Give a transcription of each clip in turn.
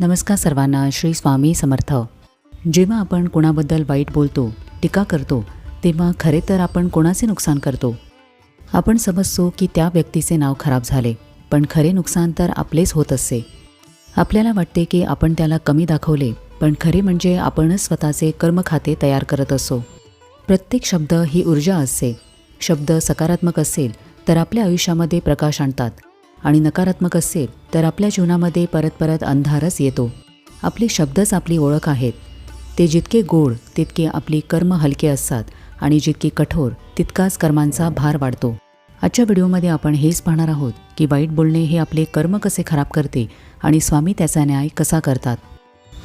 नमस्कार सर्वांना श्री स्वामी समर्थ. जेव्हा आपण कोणाबद्दल वाईट बोलतो टीका करतो तेव्हा खरे तर आपण कोणाचे नुकसान करतो? आपण समजतो की त्या व्यक्तीचे नाव खराब झाले पण खरे नुकसान तर आपलेच होत असते आपल्याला वाटते की आपण त्याला कमी दाखवले पण खरे म्हणजे आपणच स्वतःचे कर्मखाते तयार करत असो. प्रत्येक शब्द ही ऊर्जा असते. शब्द सकारात्मक असेल तर आपल्या आयुष्यामध्ये प्रकाश आणतात. आणि नकारात्मक असेल तर आपल्या जीवनामध्ये परत परत अंधारच येतो. आपले शब्दच आपली ओळख आहेत. ते जितके गोड तितके आपली कर्म हलके असतात आणि जितके कठोर तितकाच कर्मांचा भार वाढतो. आजच्या व्हिडिओमध्ये आपण हेच पाहणार आहोत की वाईट बोलणे हे आपले कर्म कसे खराब करते आणि स्वामी त्याचा न्याय कसा करतात.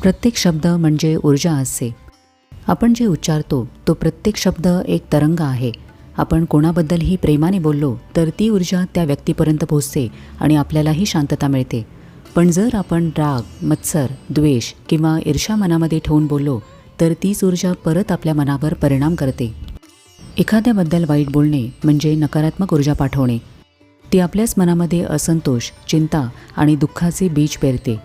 प्रत्येक शब्द म्हणजे ऊर्जा असते. आपण जे उच्चारतो तो प्रत्येक शब्द एक तरंग आहे. आपण कोणाबद्दलही प्रेमाने बोललो तर ती ऊर्जा त्या व्यक्तीपर्यंत पोहोचते आणि आपल्यालाही शांतता मिळते. पण जर आपण राग मत्सर द्वेष किंवा ईर्षा मनामध्ये ठेवून बोललो तर तीच ऊर्जा परत आपल्या मनावर परिणाम करते. एखाद्याबद्दल वाईट बोलणे म्हणजे नकारात्मक ऊर्जा पाठवणे. ती आपल्याच मनामध्ये असंतोष चिंता आणि दुःखाचे बीज पेरते.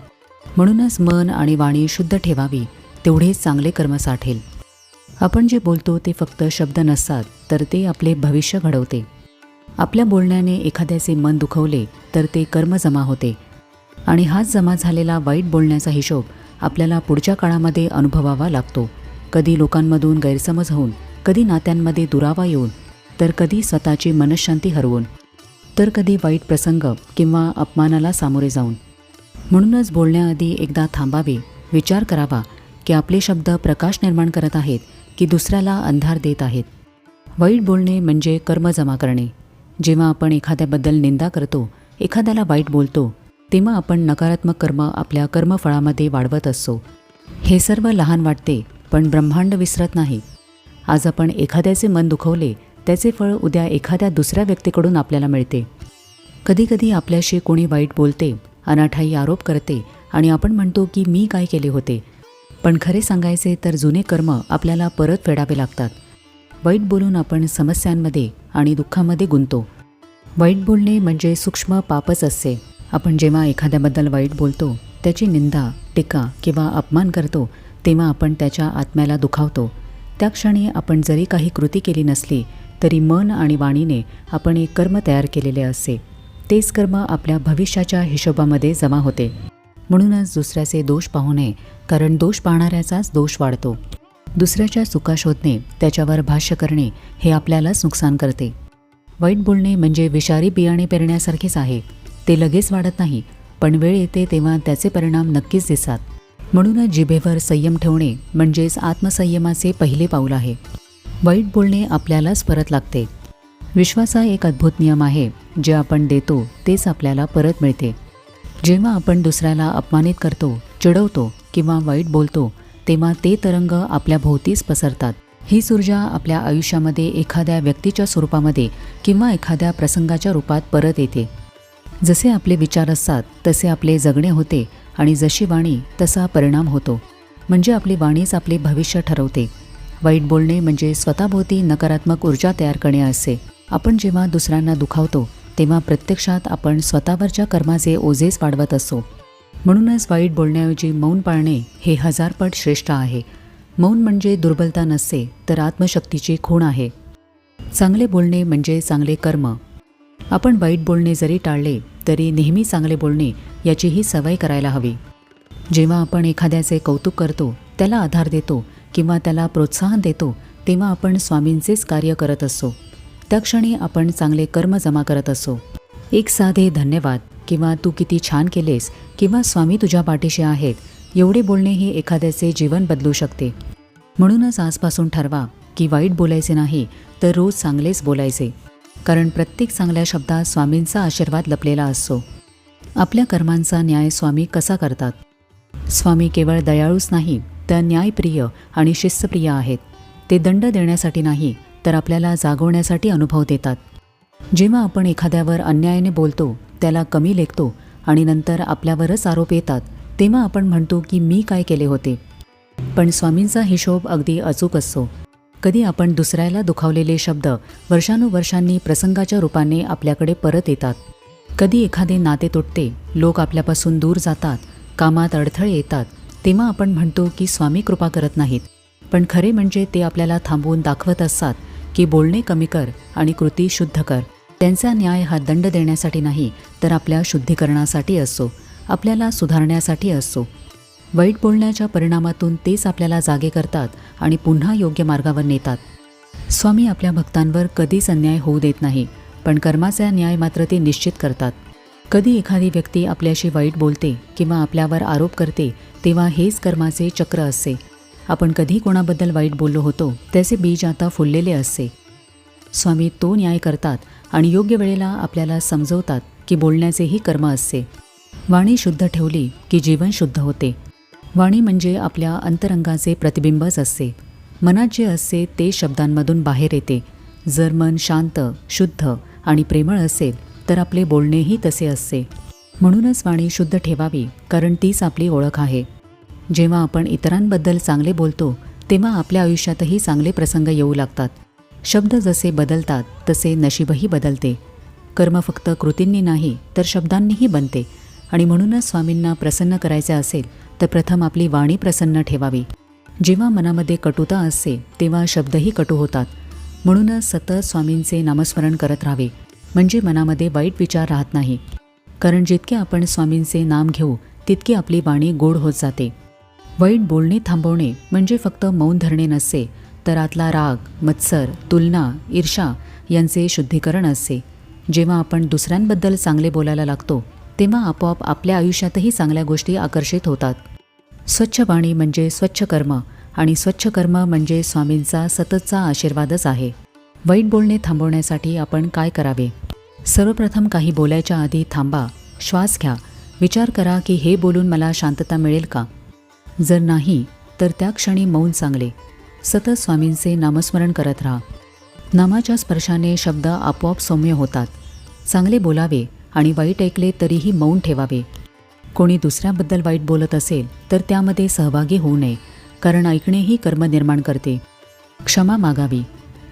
म्हणूनच मन आणि वाणी शुद्ध ठेवावी तेवढेच चांगले कर्म साठेल. आपण जे बोलतो ते फक्त शब्द नसतात तर ते आपले भविष्य घडवते. आपल्या बोलण्याने एखाद्याचे मन दुखवले तर ते कर्म जमा होते. आणि हाच जमा झालेला वाईट बोलण्याचा हिशोब आपल्याला पुढच्या काळामध्ये अनुभवावा लागतो. कधी लोकांमधून गैरसमज होऊन कधी नात्यांमध्ये दुरावा येऊन तर कधी स्वतःची मनशांती हरवून तर कधी वाईट प्रसंग किंवा अपमानाला सामोरे जाऊन. म्हणूनच बोलण्याआधी एकदा थांबावे विचार करावा की आपले शब्द प्रकाश निर्माण करत आहेत की दुसऱ्याला अंधार देत आहेत. वाईट बोलणे म्हणजे कर्म जमा करणे. जेव्हा आपण एखाद्याबद्दल निंदा करतो एखाद्याला वाईट बोलतो तेव्हा आपण नकारात्मक कर्म आपल्या कर्मफळामध्ये वाढवत असतो. हे सर्व लहान वाटते पण ब्रह्मांड विसरत नाही. आज आपण एखाद्याचे मन दुखवले त्याचे फळ उद्या एखाद्या दुसऱ्या व्यक्तीकडून आपल्याला मिळते. कधीकधी आपल्याशी कोणी वाईट बोलते अनाठाई आरोप करते आणि आपण म्हणतो की मी काय केले होते पण खरे सांगायचे तर जुने कर्म आपल्याला परत फेडावे लागतात. वाईट बोलून आपण समस्यांमध्ये आणि दुःखामध्ये गुंतो वाईट बोलणे म्हणजे सूक्ष्म पापच असते. आपण जेव्हा एखाद्याबद्दल वाईट बोलतो त्याची निंदा टीका किंवा अपमान करतो तेव्हा आपण त्याच्या आत्म्याला दुखावतो. त्या क्षणी आपण जरी काही कृती केली नसली तरी मन आणि वाणीने आपण एक कर्म तयार केलेले असते. तेच कर्म आपल्या भविष्याच्या हिशोबामध्ये जमा होते. म्हणूनच दुसऱ्याचे दोष पाहू नये कारण दोष पाहणाऱ्याचाच दोष वाढतो. दुसऱ्याच्या चुका शोधणे त्याच्यावर भाष्य करणे हे आपल्यालाच नुकसान करते. वाईट बोलणे म्हणजे विषारी बियाणे पेरण्यासारखेच आहे. ते लगेच वाढत नाही पण वेळ येते तेव्हा त्याचे परिणाम नक्कीच दिसतात. म्हणूनच जिभेवर संयम ठेवणे म्हणजेच आत्मसंयमाचे पहिले पाऊल आहे. वाईट बोलणे आपल्यालाच परत लागते. विश्वाचा एक अद्भुत नियम आहे जे आपण देतो तेच आपल्याला परत मिळते. जेव्हा आपण दुसऱ्याला अपमानित करतो चिडवतो किंवा वाईट बोलतो तेव्हा ते तरंग आपल्या भोवतीच पसरतात. हीच ऊर्जा आपल्या आयुष्यामध्ये एखाद्या व्यक्तीच्या स्वरूपामध्ये किंवा एखाद्या प्रसंगाच्या रूपात परत येते. जसे आपले विचार असतात तसे आपले जगणे होते आणि जशी वाणी तसा परिणाम होतो. म्हणजे आपली वाणीच आपले भविष्य ठरवते. वाईट बोलणे म्हणजे स्वतःभोवती नकारात्मक ऊर्जा तयार करणे असे आपण जेव्हा दुसऱ्यांना दुखावतो तेव्हा प्रत्यक्षात आपण स्वतःवरच्या कर्माचे ओझेच वाढवत असतो. म्हणूनच वाईट बोलण्याऐवजी मौन पाळणे हे हजारपट श्रेष्ठ आहे. मौन म्हणजे दुर्बलता नसते तर आत्मशक्तीची खूण आहे. चांगले बोलणे म्हणजे चांगले कर्म. आपण वाईट बोलणे जरी टाळले तरी नेहमी चांगले बोलणे याचीही सवय करायला हवी. जेव्हा आपण एखाद्याचे कौतुक करतो त्याला आधार देतो किंवा त्याला प्रोत्साहन देतो तेव्हा आपण स्वामींचेच कार्य करत असतो. त्या क्षणी आपण चांगले कर्म जमा करत असतो. एक साधे धन्यवाद. किंवा तू किती छान केलेस किंवा स्वामी तुझ्या पाठीशी आहेत एवढे बोलणे हे एखाद्याचे जीवन बदलू शकते. म्हणूनच आजपासून ठरवा की वाईट बोलायचे नाही तर रोज चांगलेच बोलायचे. कारण प्रत्येक चांगल्या शब्दात स्वामींचा आशीर्वाद लपलेला असतो. आपल्या कर्मांचा न्याय स्वामी कसा करतात? स्वामी केवळ दयाळूच नाही तर न्यायप्रिय आणि शिस्तप्रिय आहेत. ते दंड देण्यासाठी नाही तर आपल्याला जागवण्यासाठी अनुभव देतात. जेव्हा आपण एखाद्यावर अन्यायाने बोलतो त्याला कमी लेखतो आणि नंतर आपल्यावरच आरोप येतात तेव्हा आपण म्हणतो की मी काय केले होते. पण स्वामींचा हिशोब अगदी अचूक असतो. कधी आपण दुसऱ्याला दुखावलेले शब्द वर्षानुवर्षांनी प्रसंगाच्या रूपाने आपल्याकडे परत येतात. कधी एखादे नाते तुटते लोक आपल्यापासून दूर जातात कामात अडथळे येतात तेव्हा आपण म्हणतो की स्वामी कृपा करत नाहीत. पण खरे म्हणजे ते आपल्याला थांबवून दाखवत असतात की बोलणे कमी कर आणि कृती शुद्ध कर. त्यांचा न्याय हा दंड देण्यासाठी नाही तर आपल्या शुद्धीकरणासाठी असतो आपल्याला सुधारण्यासाठी असतो वाईट बोलण्याच्या परिणामातून तेच आपल्याला जागे करतात आणि पुन्हा योग्य मार्गावर नेतात. स्वामी आपल्या भक्तांवर कधीच अन्याय होऊ देत नाही पण कर्माचा न्याय मात्र ते निश्चित करतात. कधी एखादी व्यक्ती आपल्याशी वाईट बोलते किंवा आपल्यावर आरोप करते तेव्हा हेच कर्माचे चक्र असते. आपण कधी कोणाबद्दल वाईट बोललो होतो त्याचे बीज आता फुललेले असते. स्वामी तो न्याय करतात आणि योग्य वेळेला आपल्याला समजवतात की बोलण्याचेही कर्म असते. वाणी शुद्ध ठेवली की जीवन शुद्ध होते. वाणी म्हणजे आपल्या अंतरंगाचे प्रतिबिंबच असते. मनात जे असते ते शब्दांमधून बाहेर येते. जर मन शांत शुद्ध आणि प्रेमळ असेल तर आपले बोलणेही तसे असते. म्हणूनच वाणी शुद्ध ठेवावी कारण तीच आपली ओळख आहे. जेव्हा आपण इतरांबद्दल चांगले बोलतो तेव्हा आपल्या आयुष्यातही चांगले प्रसंग येऊ लागतात. शब्द जसे बदलतात तसे नशीबही बदलते. कर्म फक्त कृतींनी नाही तर शब्दांनीही बनते. आणि म्हणूनच स्वामींना प्रसन्न करायचे असेल तर प्रथम आपली वाणी प्रसन्न ठेवावी. जेव्हा मनामध्ये कटुता असते तेव्हा शब्दही कटू होतात. म्हणूनच सतत स्वामींचे नामस्मरण करत राहावे. म्हणजे मनामध्ये वाईट विचार राहत नाही. कारण जितके आपण स्वामींचे नाम घेऊ तितकी आपली वाणी गोड होत जाते. वाईट बोलणे थांबवणे म्हणजे फक्त मौन धरणे नसते तर आतला राग मत्सर तुलना ईर्षा यांचे शुद्धीकरण असते. जेव्हा आपण दुसऱ्यांबद्दल चांगले बोलायला लागतो तेव्हा आपोआप आपल्या आयुष्यातही चांगल्या गोष्टी आकर्षित होतात. स्वच्छ वाणी म्हणजे स्वच्छ कर्म आणि स्वच्छ कर्म म्हणजे स्वामींचा सततचा आशीर्वादच आहे. वाईट बोलणे थांबवण्यासाठी आपण काय करावे? सर्वप्रथम काही बोलायच्या आधी थांबा श्वास घ्या. विचार करा की हे बोलून मला शांतता मिळेल का? जर नाही तर त्या क्षणी मौन चांगले सतत स्वामींचे नामस्मरण करत राहा. नामाच्या स्पर्शाने शब्द आपोआप सौम्य होतात. चांगले बोलावे आणि वाईट ऐकले तरीही मौन ठेवावे. कोणी दुसऱ्याबद्दल वाईट बोलत असेल तर त्यामध्ये सहभागी होऊ नये कारण ऐकणेही कर्म निर्माण करते. क्षमा मागावी.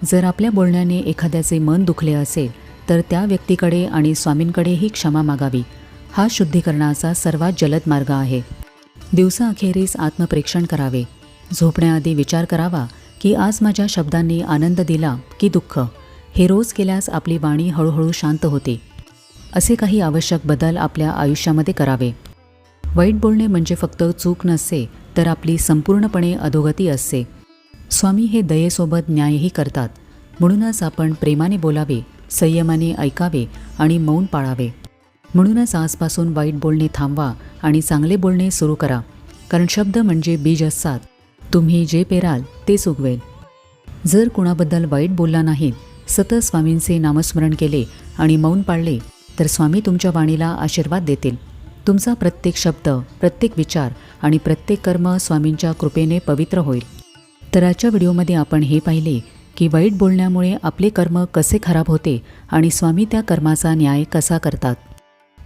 जर आपल्या बोलण्याने एखाद्याचे मन दुखले असेल तर त्या व्यक्तीकडे आणि स्वामींकडेही क्षमा मागावी. हा शुद्धीकरणाचा सर्वात जलद मार्ग आहे. दिवसाअखेरीस आत्मप्रेक्षण करावे. झोपण्याआधी विचार करावा की आज माझ्या शब्दांनी आनंद दिला की दुःख. हे रोज केल्यास आपली वाणी हळूहळू शांत होते. असे काही आवश्यक बदल आपल्या आयुष्यामध्ये करावे. वाईट बोलणे म्हणजे फक्त चूक नसते तर आपली संपूर्णपणे अधोगती असते. स्वामी हे दयेसोबत न्यायही करतात. म्हणूनच आपण प्रेमाने बोलावे संयमाने ऐकावे आणि मौन पाळावे. म्हणूनच आजपासून वाईट बोलणे थांबवा आणि चांगले बोलणे सुरू करा. कारण शब्द म्हणजे बीज असतात. तुम्ही जे पेराल तेच उगवेल जर कुणाबद्दल वाईट बोलला नाही सतत स्वामींचे नामस्मरण केले आणि मौन पाळले तर स्वामी तुमच्या वाणीला आशीर्वाद देतील. तुमचा प्रत्येक शब्द प्रत्येक विचार आणि प्रत्येक कर्म स्वामींच्या कृपेने पवित्र होईल. तर आजच्या व्हिडिओमध्ये आपण हे पाहिले की वाईट बोलण्यामुळे आपले कर्म कसे खराब होते आणि स्वामी त्या कर्माचा न्याय कसा करतात.